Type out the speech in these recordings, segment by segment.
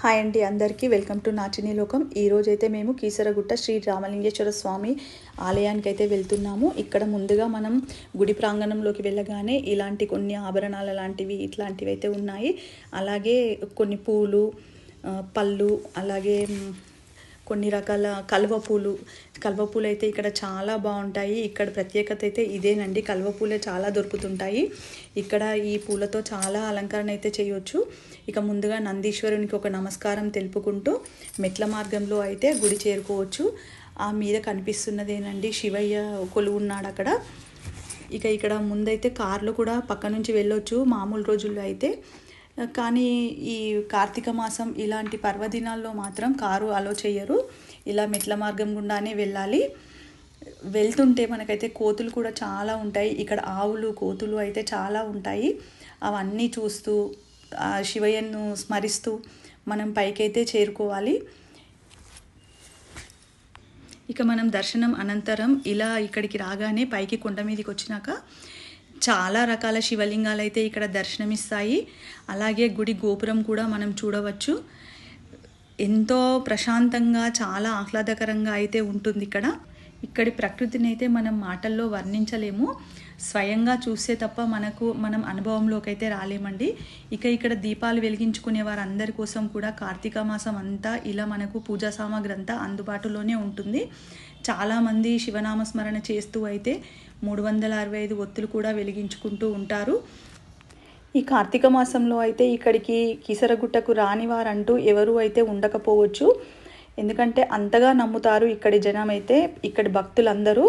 Hi అండి అందరికీ. Welcome to నాచిని లోకం. ఈరోజైతే అయితే మేము కీసరగుట్ట శ్రీ రామలింగేశ్వర స్వామి ఆలయానికి అయితే వెళ్తున్నాము. ఇక్కడ ముందుగా మనం గుడి ప్రాంగణంలోకి వెళ్ళగానే ఇలాంటి కొన్ని ఆభరణాలు లాంటివి ఇట్లాంటివి అయితే ఉన్నాయి. అలాగే కొన్ని పూలు పళ్ళు అలాగే కొన్ని రకాల కలువ పూలు కలువ పూలు అయితే ఇక్కడ చాలా బాగుంటాయి. ఇక్కడ ప్రత్యేకత అయితే ఇదేనండి. కలువ పూలే చాలా దొరుకుతుంటాయి. ఇక్కడ ఈ పూలతో చాలా అలంకరణ అయితే చేయొచ్చు. ఇక ముందుగా నందీశ్వరునికి ఒక నమస్కారం తెలుపుకుంటూ మెట్ల మార్గంలో అయితే గుడి చేరుకోవచ్చు. ఆ మీద కనిపిస్తున్నదేనండి శివయ్య కొలువు ఉన్నాడు అక్కడ. ఇక ఇక్కడ ముందైతే కార్లు కూడా పక్క నుంచి వెళ్ళొచ్చు. మామూలు రోజుల్లో అయితే కానీ ఈ కార్తీక మాసం ఇలాంటి పర్వదినాల్లో మాత్రం కారు అలో చేయరు. ఇలా మెట్ల మార్గం గుండానే వెళ్ళాలి. వెళ్తుంటే మనకైతే కోతులు కూడా చాలా ఉంటాయి. ఇక్కడ ఆవులు కోతులు అయితే చాలా ఉంటాయి. అవన్నీ చూస్తూ ఆ శివయ్యను స్మరిస్తూ మనం పైకైతే చేరుకోవాలి. ఇక మనం దర్శనం అనంతరం ఇలా ఇక్కడికి రాగానే పైకి కొండ మీదకి వచ్చినాక చాలా రకాల శివలింగాలు అయితే ఇక్కడ దర్శనమిస్తాయి. అలాగే గుడి గోపురం కూడా మనం చూడవచ్చు. ఎంతో ప్రశాంతంగా చాలా ఆహ్లాదకరంగా అయితే ఉంటుంది ఇక్కడ. ఇక్కడి ప్రకృతిని అయితే మనం మాటల్లో వర్ణించలేము. స్వయంగా చూస్తే తప్ప మనకు మనం అనుభవంలోకి అయితే రాలేమండి. ఇక ఇక్కడ దీపాలు వెలిగించుకునే వారందరి కోసం కూడా కార్తీక మాసం అంతా ఇలా మనకు పూజా సామాగ్రి అంతా అందుబాటులోనే ఉంటుంది. చాలామంది శివనామస్మరణ చేస్తూ అయితే మూడు వందల అరవై ఐదు ఒత్తులు కూడా వెలిగించుకుంటూ ఉంటారు. ఈ కార్తీక మాసంలో అయితే ఇక్కడికి కీసరగుట్టకు రాని వారంటూ ఎవరు అయితే ఉండకపోవచ్చు. ఎందుకంటే అంతగా నమ్ముతారు ఇక్కడి జనం అయితే ఇక్కడి భక్తులందరూ.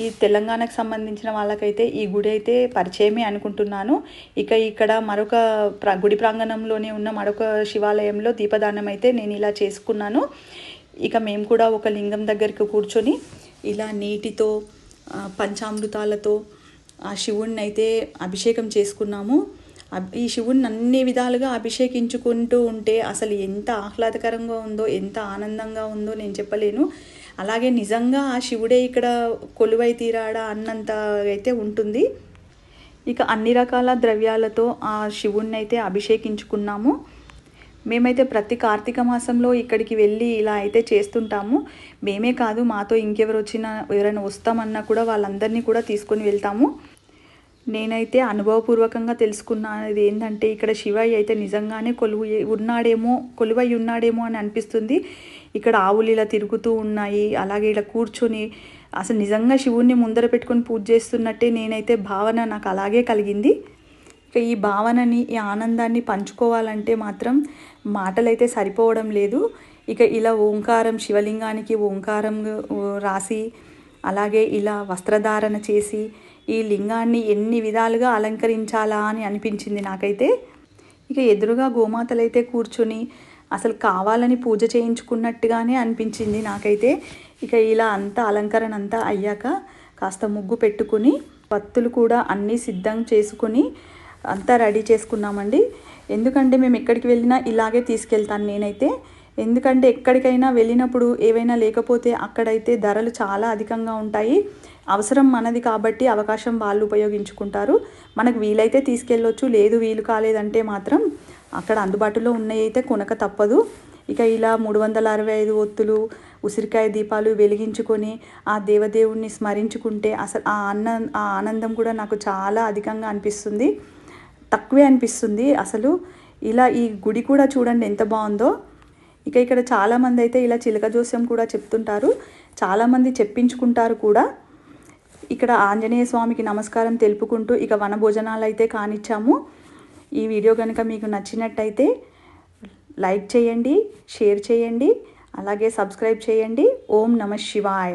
ఈ తెలంగాణకు సంబంధించిన వాళ్ళకైతే ఈ గుడి అయితే పరిచయమే అనుకుంటున్నాను. ఇక ఇక్కడ మరొక ప్ర గుడి ప్రాంగణంలోనే ఉన్న మరొక శివాలయంలో దీపదానం అయితే నేను ఇలా చేసుకున్నాను. ఇక మేము కూడా ఒక లింగం దగ్గరికి కూర్చొని ఇలా నీటితో పంచామృతాలతో ఆ శివుణ్ణి అయితే అభిషేకం చేసుకున్నాము. ఈ శివుణ్ణి అన్ని విధాలుగా అభిషేకించుకుంటూ ఉంటే అసలు ఎంత ఆహ్లాదకరంగా ఉందో ఎంత ఆనందంగా ఉందో నేను చెప్పలేను. అలాగే నిజంగా ఆ శివుడే ఇక్కడ కొలువై తీరాడా అన్నంత అయితే ఉంటుంది. ఇక అన్ని రకాల ద్రవ్యాలతో ఆ శివుణ్ణి అయితే అభిషేకించుకున్నాము. మేమైతే ప్రతి కార్తీక మాసంలో ఇక్కడికి వెళ్ళి ఇలా అయితే చేస్తుంటాము. మేమే కాదు మాతో ఇంకెవరు వచ్చినా ఎవరైనా వస్తామన్నా కూడా వాళ్ళందరినీ కూడా తీసుకొని వెళ్తాము. నేనైతే అనుభవపూర్వకంగా తెలుసుకున్నది ఏంటంటే ఇక్కడ శివయ్య అయితే నిజంగానే కొలువు ఉన్నాడేమో కొలువై ఉన్నాడేమో అని అనిపిస్తుంది. ఇక్కడ ఆవులు ఇలా తిరుగుతూ ఉన్నాయి అలాగే ఇలా కూర్చొని అసలు నిజంగా శివుణ్ణి ముందర పెట్టుకొని పూజ చేస్తున్నట్టే నేనైతే భావన నాకు అలాగే కలిగింది. ఇక ఈ భావనని ఈ ఆనందాన్ని పంచుకోవాలంటే మాత్రం మాటలైతే సరిపోవడం లేదు. ఇక ఇలా ఓంకారం శివలింగానికి ఓంకారం రాసి అలాగే ఇలా వస్త్రధారణ చేసి ఈ లింగాన్ని ఎన్ని విధాలుగా అలంకరించాలా అని అనిపించింది నాకైతే. ఇక ఎదురుగా గోమాతలైతే కూర్చొని అసలు కావాలని పూజ చేయించుకున్నట్టుగానే అనిపించింది నాకైతే. ఇక ఇలా అంతా అలంకరణ అంతా అయ్యాక కాస్త ముగ్గు పెట్టుకుని పత్తులు కూడా అన్నీ సిద్ధం చేసుకుని అంతా రెడీ చేసుకున్నామండి. ఎందుకంటే మేము ఎక్కడికి వెళ్ళినా ఇలాగే తీసుకెళ్తాను నేనైతే. ఎందుకంటే ఎక్కడికైనా వెళ్ళినప్పుడు ఏవైనా లేకపోతే అక్కడైతే ధరలు చాలా అధికంగా ఉంటాయి. అవసరం మనది కాబట్టి అవకాశం వాళ్ళు ఉపయోగించుకుంటారు. మనకు వీలైతే తీసుకెళ్ళొచ్చు. లేదు వీలు కాలేదంటే మాత్రం అక్కడ అందుబాటులో ఉన్నాయి అయితే కొనక తప్పదు. ఇక ఇలా మూడు వందల అరవై ఐదు ఒత్తులు ఉసిరికాయ దీపాలు వెలిగించుకొని ఆ దేవదేవుణ్ణి స్మరించుకుంటే అసలు ఆ అన్న ఆ ఆనందం కూడా నాకు చాలా అధికంగా అనిపిస్తుంది. తక్కువే అనిపిస్తుంది అసలు. ఇలా ఈ గుడి కూడా చూడండి ఎంత బాగుందో. ఇక ఇక్కడ చాలామంది అయితే ఇలా చిలక జోస్యం కూడా చెప్తుంటారు. చాలామంది చెప్పించుకుంటారు కూడా. ఇక్కడ ఆంజనేయ స్వామికి నమస్కారం తెలుపుకుంటూ ఇక వనభోజనాలు అయితే కానిచ్చాము. ఈ వీడియో కనుక మీకు నచ్చినట్టయితే లైక్ చేయండి షేర్ చేయండి అలాగే సబ్స్క్రైబ్ చేయండి. ఓం నమ శివాయ.